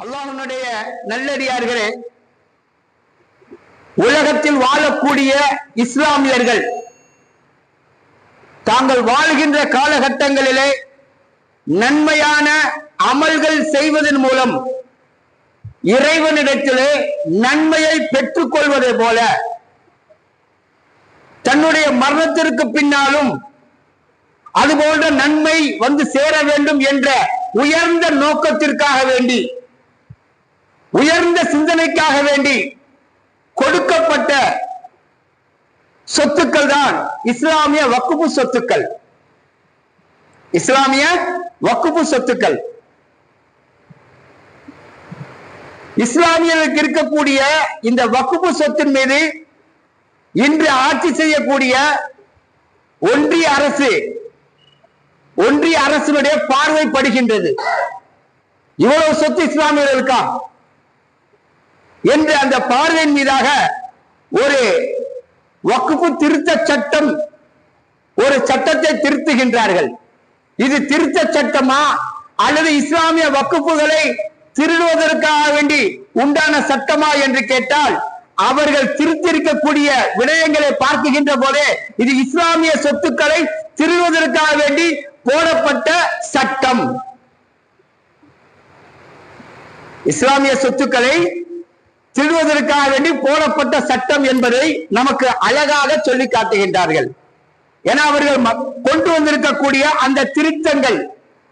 அல்லாஹனுடைய நல்லடியார்களே உலகத்தில் வாழக்கூடிய இஸ்லாமியர்கள் தாங்கள் வாழ்கின்ற காலகட்டங்களிலே நன்மையான அமல்கள் செய்வதன் மூலம் இறைவனிடத்திலே நன்மையை பெற்றுக் கொள்வதை போல தன்னுடைய மரணத்திற்கு பின்னாலும் அதுபோன்ற நன்மை வந்து சேர வேண்டும் என்ற உயர்ந்த நோக்கத்திற்காக வேண்டி உயர்ந்த சிந்தனைக்காக வேண்டி கொடுக்கப்பட்ட சொத்துக்கள் தான் இஸ்லாமிய வக்குப்பு சொத்துக்கள். இஸ்லாமிய வக்குப்பு சொத்துக்கள். இஸ்லாமியர்களுக்கு இருக்கக்கூடிய இந்த வக்குப்பு சொத்தின் மீது இன்று ஆட்சி செய்யக்கூடிய ஒன்றிய அரசு ஒன்றிய அரசினுடைய பார்வைப்படுகின்றது. இவ்வளவு சொத்து இஸ்லாமியர்களுக்கா? என்று அந்த பார்வையின் மீதாக ஒரு வக்குப்பு திருத்த சட்டம் ஒரு சட்டத்தை திருத்துகின்றார்கள். இது திருத்த சட்டமா? அல்லது இஸ்லாமிய வக்குப்புகளை திருடுவதற்காக வேண்டி உண்டான சட்டமா என்று கேட்டால் அவர்கள் திருத்திருக்கக்கூடிய விடயங்களை பார்க்குகின்ற போதே இது இஸ்லாமிய சொத்துக்களை திருடுவதற்காக வேண்டி போடப்பட்ட சட்டம். இஸ்லாமிய சொத்துக்களை திருவதற்காக வேண்டி போடப்பட்ட சட்டம் என்பதை நமக்கு அழகாக சொல்லி காட்டுகின்றார்கள். என அவர்கள் ம- கொண்டு வந்திருக்கக்கூடிய அந்த திருத்தங்கள்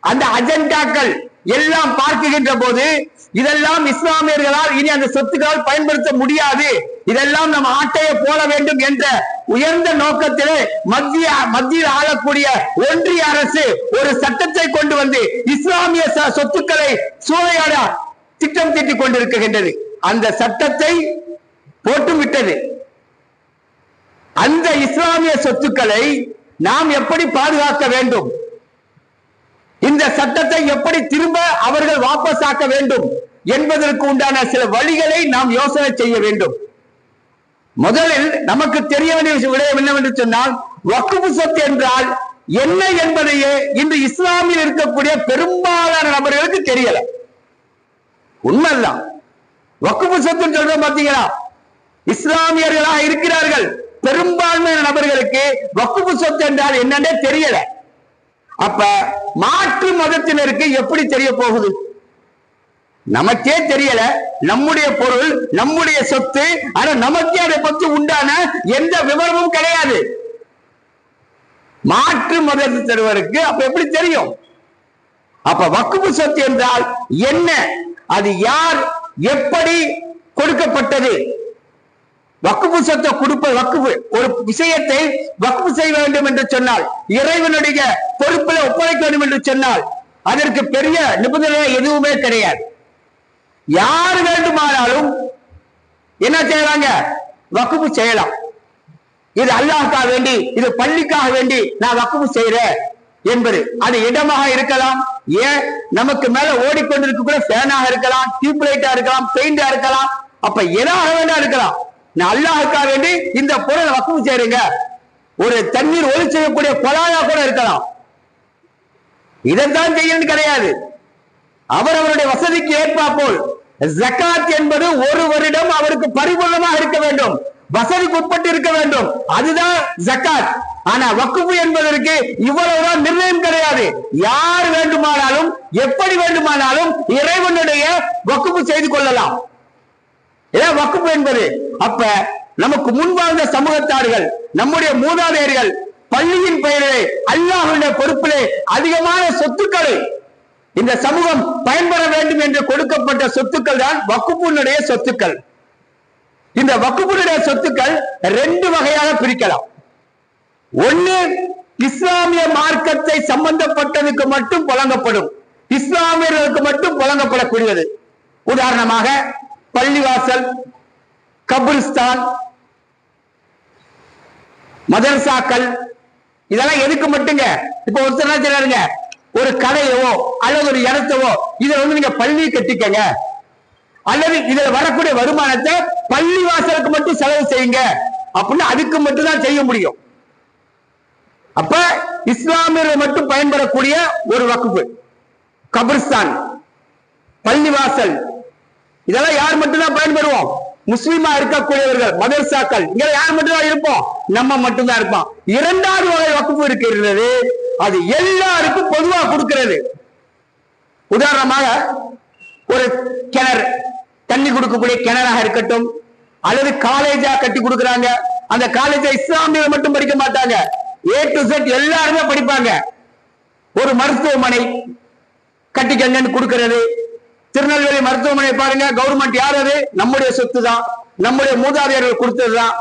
அந்த அஜெண்டாக்கள் எல்லாம் பார்க்குகின்ற போது இதெல்லாம் இஸ்லாமியர்களால் இனி அந்த சொத்துக்களால் பயன்படுத்த முடியாது. இதெல்லாம் நம் ஆட்டையை போட வேண்டும் என்ற உயர்ந்த நோக்கத்திலே மத்திய மத்தியில் ஆளக்கூடிய ஒன்றிய அரசு ஒரு சட்டத்தை கொண்டு வந்து இஸ்லாமிய ச- சொத்துக்களை சூறையாட திட்டம் தீட்டிக் கொண்டிருக்கின்றது. அந்த சட்டத்தை போட்டு விட்டது அந்த இஸ்லாமிய சொத்துக்களை நாம் எப்படி பாதுகாக்க வேண்டும்? இந்த சட்டத்தை எப்படி திரும்ப அவர்கள் வாபஸ் ஆக்க வேண்டும்? என்பதற்கு உண்டான சில வழிகளை நாம் யோசனை செய்ய வேண்டும். முதலில் நமக்கு தெரிய வேண்டிய விஷயம் விடயம் என்னவென்று சொன்னால் வக்குப்பு சொத்து என்றால் என்ன என்பதையே இன்று இஸ்லாமில் இருக்கக்கூடிய பெரும்பாலான நபர்களுக்கு தெரியல. உண்மைதான். வக்குப்பு சொத்துன்னு சொல்றோம் பாத்தீங்களா? இஸ்லாமியர்களாக இருக்கிறார்கள். பெரும்பான்மையான நபர்களுக்கு வக்குப்பு சொத்து என்றால் என்னன்னே தெரியல. அப்ப மாற்று மதத்தினருக்கு எப்படி தெரிய போகுது? நமக்கே தெரியல. நம்முடைய பொருள் நம்முடைய சொத்து ஆனா நமக்கே அதை பற்றி உண்டான எந்த விவரமும் கிடையாது. மாற்று மதத்தினருக்கு அப்ப எப்படி தெரியும்? அப்ப வக்குப்பு சொத்து என்றால் என்ன? அது யார் எப்படி கொடுக்கப்பட்டது? வக்குப்பு சொத்தை கொடுப்ப வக்குப்பு. ஒரு விஷயத்தை வக்குப்பு செய்ய வேண்டும் என்று சொன்னால் இறைவனுடைய பொறுப்பில் ஒப்படைக்க வேண்டும் என்று சொன்னால் அதற்கு பெரிய நிபந்தனை எதுவுமே கிடையாது. யார் வேண்டுமானாலும் என்ன செய்யறாங்க? வக்குப்பு செய்யலாம். இது அல்லாஹ்க்காக வேண்டி இது பள்ளிக்காக வேண்டி நான் வக்குப்பு செய்யறேன் என்பது அது இடமாக இருக்கலாம் ஏன்? நமக்கு மேல ஓடிக்கொண்டிருக்கக்கூடிய ஃபேனாக இருக்கலாம் டியூப் லைட்டா இருக்கலாம் பெயிண்டா இருக்கலாம். அப்ப எதாக வேண்டா இருக்கலாம். நான் அல்லாஹ்க்காக வேண்டி இந்த பொருளை வசூல் செய்யறீங்க ஒரு தண்ணீர் ஒளி செய்யக்கூடிய கொலாயா கூட இருக்கலாம். இதைத்தான் செய்யணும் கிடையாது. அவரவருடைய வசதிக்கு ஏற்பாப்போல் ஜக்காத் என்பது ஒரு வருடம் அவருக்கு பரிபூர்ணமாக இருக்க வேண்டும். வசதிக்கு உட்பட்டு இருக்க வேண்டும். அதுதான் ஜக்காத். ஆனா வக்குப்பு என்பதற்கு இவ்வளவுதான் நிர்ணயம் கிடையாது. யார் வேண்டுமானாலும் எப்படி வேண்டுமானாலும் இறைவனுடைய வக்குப்பு செய்து கொள்ளலாம். இதான் வக்குப்பு என்பது அப்ப நமக்கு முன் வாழ்ந்த சமூகத்தார்கள் நம்முடைய மூதாதையர்கள் பள்ளியின் பெயரிலே அல்லாஹனுடைய பொறுப்பிலே அதிகமான சொத்துக்களை இந்த சமூகம் பயன்பெற வேண்டும் என்று கொடுக்கப்பட்ட சொத்துக்கள் தான் வக்குப்புனுடைய சொத்துக்கள். இந்த வக்குப்புனுடைய சொத்துக்கள் ரெண்டு வகையாக பிரிக்கலாம். ஒண்ணு இஸ்லாமிய மார்க்கத்தை சம்பந்தப்பட்டதுக்கு மட்டும் வழங்கப்படும். இஸ்லாமியர்களுக்கு மட்டும் வழங்கப்படக்கூடியது. உதாரணமாக பள்ளிவாசல் கபிரிஸ்தான் மதரசாக்கள் இதெல்லாம் எதுக்கு மட்டுங்க? இப்ப ஒருத்தர் என்ன ஒரு கடையவோ அல்லது ஒரு இடத்தவோ இதை வந்து நீங்க பள்ளி கட்டிக்கங்க. அல்லது இதுல வரக்கூடிய வருமானத்தை பள்ளி வாசலுக்கு மட்டும் செலவு செய்யுங்க. அப்படின்னு அதுக்கு மட்டும் தான் செய்ய முடியும். அப்ப இஸ்லாமியர்கள் மட்டும் பயன்படக்கூடிய ஒரு வகுப்பு. கபிரிஸ்தான் பள்ளிவாசல். இதெல்லாம் யார் மட்டும்தான் பயன்பெறுவோம் முஸ்லீமா இருக்கக்கூடியவர்கள் மதர்சாக்கள். இங்க யார் மட்டும்தான் இருப்போம்? நம்ம மட்டும்தான் இருப்போம். இரண்டாவது வகை வகுப்பு இருக்கிறது அது எல்லாருக்கும் பொதுவா கொடுக்கிறது. உதாரணமாக ஒரு கிணறு தண்ணி கொடுக்கக்கூடிய கிணறாக இருக்கட்டும் அல்லது காலேஜா கட்டி கொடுக்குறாங்க. அந்த காலேஜ இஸ்லாமியர்கள் மட்டும் படிக்க மாட்டாங்க. ஏ டு செட் எல்லாருமே படிப்பாங்க. ஒரு மருத்துவமனை கட்டிக்கங்கன்னு கொடுக்கிறது. திருநெல்வேலி மருத்துவமனை பாருங்க கவர்மெண்ட் யார் அது? நம்முடைய சொத்து தான் நம்முடைய மூதாதையர்கள் கொடுத்தது தான்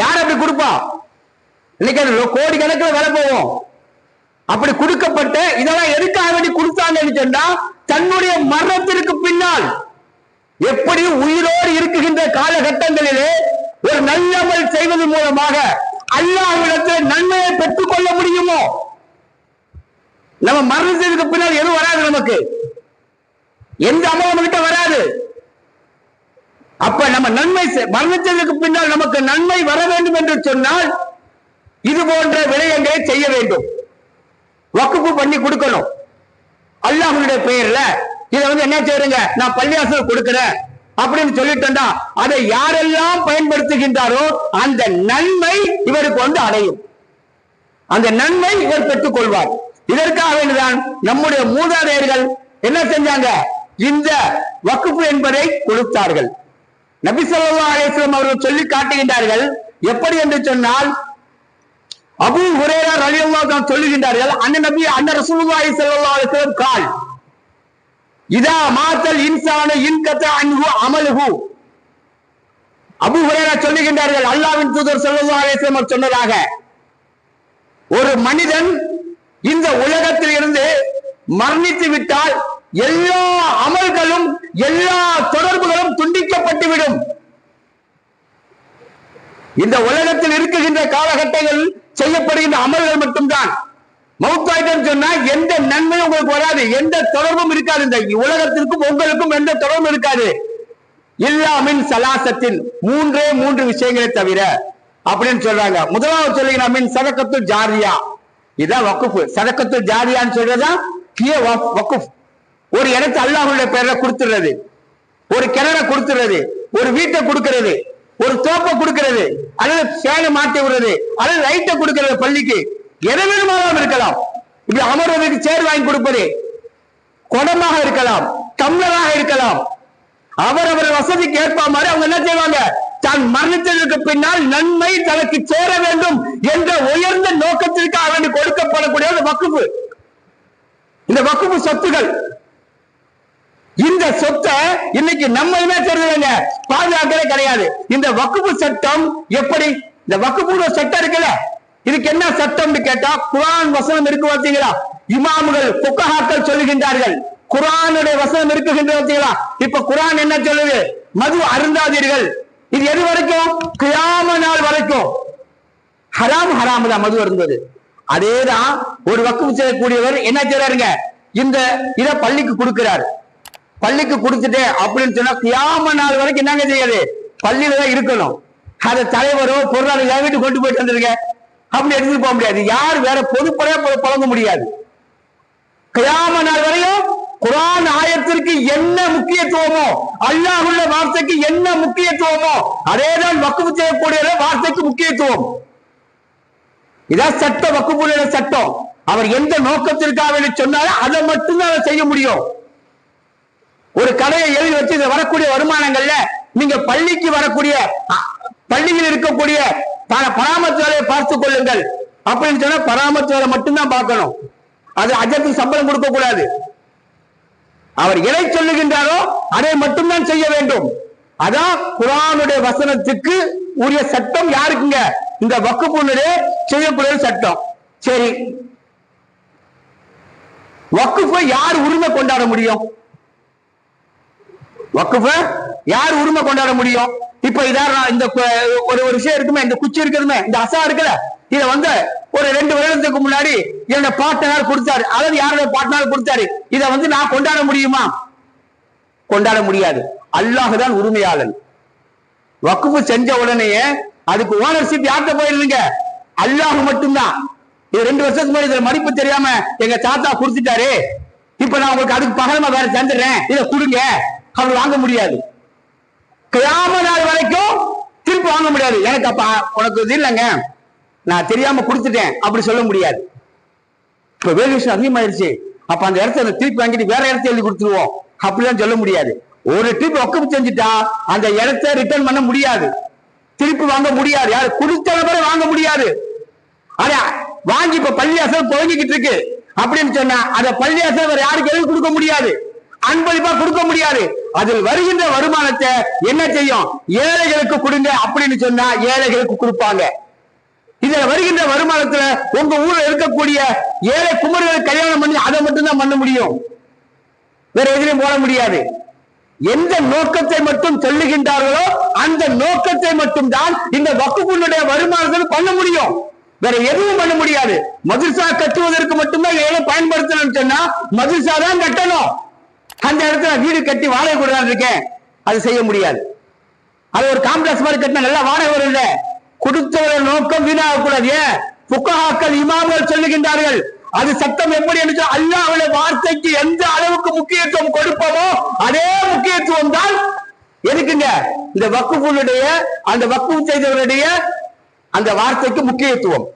யார் அப்படி கொடுப்பா? இன்னைக்கு கோடி கணக்கில் விலை போவோம் அப்படி கொடுக்கப்பட்ட இதெல்லாம் எதுக்காக வேண்டி கொடுத்தாங்கன்னு சொன்னா தன்னுடைய மரணத்திற்கு பின்னால் எப்படி உயிரோடு இருக்குகின்ற காலகட்டங்களிலே ஒரு நல்லமல் செய்வதன் மூலமாக அல்லாஹ்விடத்தில் நன்மையை பெற்றுக் கொள்ள முடியுமோ? நம்ம மரணத்திற்கு பின்னால் எதுவும் வராது நமக்கு. எந்த அமலம் கிட்ட வராது. அப்ப நம்ம நன்மை மரணத்திற்கு பின்னால் நமக்கு நன்மை வர வேண்டும் என்று சொன்னால் இது போன்ற விடயங்களை செய்ய வேண்டும். வக்குப்பு பண்ணி கொடுக்கணும். அல்லாஹனுடைய பெயர்ல இதை வந்து என்ன செய்யுங்க நான் பள்ளியாசல் கொடுக்கிறேன் அப்படின்னு சொல்லிட்டா அதை யாரெல்லாம் பயன்படுத்துகின்றாரோ அந்த நன்மை இவருக்கு வந்து அடையும். அந்த நன்மை இவர் பெற்றுக் கொள்வார். இதற்காக வேண்டிதான் நம்முடைய மூதாதையர்கள் என்ன செஞ்சாங்க? இந்த வக்குப்பு என்பதை கொடுத்தார்கள். நபி ஸல்லல்லாஹு அவர்கள் சொல்லி காட்டுகின்றார்கள் எப்படி என்று சொன்னால் அபு ஹுரேரா ரலியல்லாஹு அன்ஹு சொல்லுகின்றார்கள் அண்ணன் நபி அண்ணன் ரசூலுல்லாஹி ஸல்லல்லாஹு அலைஹி வஸல்லம் கால் இதா மாத்தல் இன்சானு இன்கத அன்ஹு அமலுஹு. அபு ஹுரேரா சொல்லுகின்றார்கள் அல்லாஹ்வின் தூதர் ஸல்லல்லாஹு அலைஹி வஸல்லம் சொன்னதாக ஒரு மனிதன் இந்த உலகத்தில் இருந்து மரணித்து விட்டால் எல்லா அமல்களும் எல்லா தொடர்புகளும் துண்டிக்கப்பட்டுவிடும் இந்த உலகத்தில் இருக்குகின்ற காலகட்டங்கள் செய்யப்படுகின்ற அமல்கள் மட்டும்தான். மௌத்தாயிட்டம் சொன்னா எந்த நன்மையும் உங்களுக்கு வராது. எந்த தொடர்பும் இருக்காது. இந்த உலகத்திற்கும் உங்களுக்கும் எந்த தொடர்பும் இருக்காது. இல்லாமின் சலாசத்தின் மூன்றே மூன்று விஷயங்களை தவிர அப்படின்னு சொல்றாங்க. முதலாவது சொல்லுங்க மீன் சதக்கத்து ஜாரியா. இதான் வக்குஃபு. சதக்கத்து ஜாரியான்னு சொல்றதுதான் கிய வக்குஃப். ஒரு இடத்தை அல்லாஹுடைய பேர்ல கொடுத்துடுறது. ஒரு கிணற கொடுத்துறது ஒரு வீட்டை கொடுக்கிறது. ஒரு தோப்பை கொடுக்கிறது அல்லது சேலை மாட்டி விடுறது அல்லது லைட்டை கொடுக்கிறது பள்ளிக்கு. எதை வேணுமானாலும் இருக்கலாம். இப்படி அமர்வதற்கு சேர் வாங்கி கொடுப்பது குடமாக இருக்கலாம் டம்ளராக இருக்கலாம். அவரவர் வசதிக்கு ஏற்ப மாதிரி அவங்க என்ன செய்வாங்க? தான் மரணத்திற்கு பின்னால் நன்மை தனக்கு சேர வேண்டும் என்ற உயர்ந்த நோக்கத்திற்காக வேண்டி கொடுக்கப்படக்கூடிய ஒரு வக்குப்பு. இந்த வக்குப்பு சொத்துகள். இந்த சொத்தை இன்னைக்கு நம்ம என்ன செய்யறதுங்க பாதுகாக்கவே கிடையாது. இந்த வக்குப்பு சட்டம் எப்படி? இந்த வக்குப்பு சட்டம் இருக்குல்ல? இதுக்கு என்ன சட்டம்னு கேட்டா குரான் வசனம் இருக்கு பார்த்தீங்களா? இமாமுகள் புக்கஹாக்கள் சொல்லுகின்றார்கள். குரானுடைய வசனம் இருக்குகின்ற பார்த்தீங்களா? இப்ப குரான் என்ன சொல்லுது? மது அருந்தாதீர்கள். இது எது வரைக்கும்? கியாம நாள் வரைக்கும். ஹராம் ஹராம் தான் மது அருந்தது அதேதான் ஒரு வக்குப்பு செய்யக்கூடியவர் என்ன செய்யறாருங்க இந்த இத பள்ளிக்கு கொடுக்கிறார். பள்ளிக்கு கொடுத்துட்டேன் அப்படின்னு சொன்னா கியாம நாள் வரைக்கும் என்னங்க செய்யாது? பள்ளியில தான் இருக்கணும். அதை தலைவரோ பொருளாதார வீட்டு கொண்டு போயிட்டு வந்திருக்க அப்படி எடுத்துட்டு போக முடியாது. யார் வேற பொதுப்படையா போய் புழங்க முடியாது. கியாம நாள் வரையும் குரான் ஆயத்திற்கு என்ன முக்கியத்துவமோ அல்லாஹுள்ள வார்த்தைக்கு என்ன முக்கியத்துவமோ அதேதான் வக்குப்பு செய்யக்கூடிய வார்த்தைக்கு முக்கியத்துவம். இதான் சட்ட வக்குப்புடைய சட்டம். அவர் எந்த நோக்கத்திற்காக சொன்னாலும் அதை மட்டும்தான் அதை செய்ய முடியும். ஒரு கடையை எழுதி வச்சு இதுல வரக்கூடிய வருமானங்கள்ல நீங்க பள்ளிக்கு வரக்கூடிய பள்ளியில் இருக்கக்கூடிய பல பராமரித்து வேலையை பார்த்துக் கொள்ளுங்கள். அப்படின்னு சொன்னா பராமரித்து வேலை மட்டும்தான் பார்க்கணும். அது அஜத்துக்கு சம்பளம் கொடுக்க கூடாது அவர் எதை சொல்லுகின்றாரோ அதை மட்டும்தான் செய்ய வேண்டும். அதான் குரானுடைய வசனத்துக்கு உரிய சட்டம் யாருக்குங்க? இந்த வக்குப்புடைய செய்யக்கூடிய சட்டம். சரி. வக்குப்பை யார் உரிமை கொண்டாட முடியும்? வக்குஃப? யார் உரிமை கொண்டாட முடியும்? இப்ப இதான் இந்த ஒரு ஒரு விஷயம் இருக்குமே இந்த குச்சி இருக்குதுமே இந்த அசா இருக்குல்ல இத வந்து ஒரு ரெண்டு வருடத்துக்கு முன்னாடி என்னோட பாட்டனார் கொடுத்தாரு. அதாவது யாரோட பாட்டனார் கொடுத்தாரு? இத வந்து நான் கொண்டாட முடியுமா? கொண்டாட முடியாது. அல்லாஹ் தான் உரிமையாளன். வக்குஃபு செஞ்ச உடனேயே அதுக்கு ஓனர்ஷிப் யார்கிட்ட போயிருந்தீங்க? அல்லாஹ் மட்டும்தான். இது ரெண்டு வருஷத்துக்கு முன்னாடி இதுல மதிப்பு தெரியாம எங்க தாத்தா கொடுத்துட்டாரு. இப்ப நான் உங்களுக்கு அதுக்கு பகலமா வேற தந்துடுறேன். இதை கொடுங்க. அவர் வாங்க முடியாது. கிராம நாள் வரைக்கும் திருப்பி வாங்க முடியாது. எனக்கு அப்ப உனக்கு இது இல்லைங்க. நான் தெரியாம கொடுத்துட்டேன். அப்படி சொல்ல முடியாது. இப்ப வேல்யூஷன் அதிகமாயிருச்சு. அப்ப அந்த இடத்த திருப்பி வாங்கிட்டு வேற இடத்த எழுதி கொடுத்துருவோம். அப்படிலாம் சொல்ல முடியாது. ஒரு ட்ரிப் ஒக்கம் செஞ்சுட்டா அந்த இடத்த ரிட்டர்ன் பண்ண முடியாது. திருப்பி வாங்க முடியாது. யாரு? கொடுத்த நபரை வாங்க முடியாது. ஆனா வாங்கி இப்ப பள்ளியாசல் புழங்கிக்கிட்டு இருக்கு. அப்படின்னு சொன்னா பள்ளி பள்ளியாசல் வேற யாருக்கு எழுதி கொடுக்க முடியாது? அன்பளிப்பா கொடுக்க முடியாது. அதில் வருகின்ற வருமானத்தை என்ன செய்யும்? ஏழைகளுக்கு கொடுங்க அப்படின்னு சொன்னா ஏழைகளுக்கு கொடுப்பாங்க. இதுல வருகின்ற வருமானத்துல உங்க ஊர்ல இருக்கக்கூடிய ஏழை குமரிகளை கல்யாணம் பண்ணி அதை மட்டும்தான் பண்ண முடியும். வேற எதிலையும் போட முடியாது. எந்த நோக்கத்தை மட்டும் சொல்லுகின்றார்களோ அந்த நோக்கத்தை மட்டும் தான் இந்த வக்குப்புடைய வருமானத்தில் பண்ண முடியும். வேற எதுவும் பண்ண முடியாது. மதுசா கட்டுவதற்கு மட்டும்தான் ஏழை பயன்படுத்தணும்னு சொன்னா மதுசா தான் கட்டணும். அந்த இடத்துல வீடு கட்டி வாடகை கொடுக்கலாம் இருக்கேன். அது செய்ய முடியாது. அது ஒரு காம்ப்ளெக்ஸ் மாதிரி கட்டினா நல்லா வாடகை வரும் இல்லை? கொடுத்தவர நோக்கம் வீணாகக்கூடாது. ஏன்? புக்கஹாக்கள் இமாம்கள் சொல்லுகின்றார்கள். அது சத்தம் எப்படி என்று அல்லாஹ்வுடைய வார்த்தைக்கு எந்த அளவுக்கு முக்கியத்துவம் கொடுப்போமோ அதே முக்கியத்துவம் தான் எதுக்குங்க? இந்த வக்குஃபுடைய அந்த வக்குஃப் செய்தவருடைய அந்த வார்த்தைக்கு முக்கியத்துவம்.